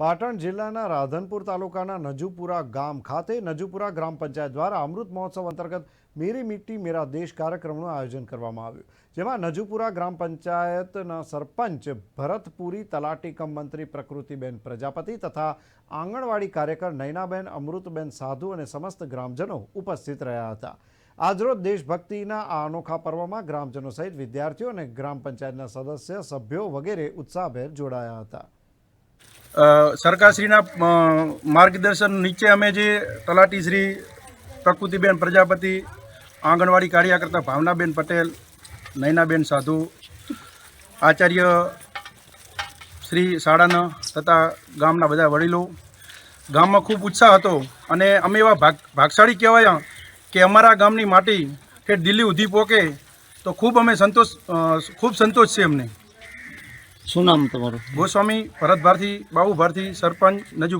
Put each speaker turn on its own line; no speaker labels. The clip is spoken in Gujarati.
પાટણ જિલ્લાના રાધનપુર તાલુકાના નજુપુરા ગામ ખાતે નજુપુરા ગ્રામ પંચાયત દ્વારા અમૃત મહોત્સવ અંતર્ગત મેરી મિટ્ટી મેરા દેશ કાર્યક્રમનું આયોજન કરવામાં આવ્યું. જેમાં નજુપુરા ગ્રામ પંચાયતના સરપંચ ભરતપુરી તલાટી કમ મંત્રી પ્રકૃતિબેન પ્રજાપતિ તથા આંગણવાડી કાર્યકર નયનાબેન, અમૃતબેન સાધુ અને સમસ્ત ગ્રામજનો ઉપસ્થિત રહ્યા હતા. આજરોજ દેશભક્તિના આ અનોખા પર્વમાં ગ્રામજનો સહિત વિદ્યાર્થીઓ અને ગ્રામ પંચાયતના સદસ્ય, સભ્યો વગેરે ઉત્સાહભેર જોડાયા હતા.
સરકારશ્રીના માર્ગદર્શન નીચે અમે જે તલાટી શ્રી પ્રકૃતિબેન પ્રજાપતિ, આંગણવાડી કાર્યકર્તા ભાવનાબેન પટેલ, નયનાબેન સાધુ, આચાર્ય શ્રી શાળાના તથા ગામના બધા વડીલો, ગામમાં ખૂબ ઉત્સાહ હતો અને અમે એવા ભાગ, ભાગશાળી કહેવાય કે અમારા ગામની માટી કે દિલ્હી ઉધી પોકે તો ખૂબ અમે સંતોષ ખૂબ સંતોષ છે અમને.
શું નામ તમારું?
ગોસ્વામી ભરત ભારતી બાબુ ભારતી સરપંચ નજુ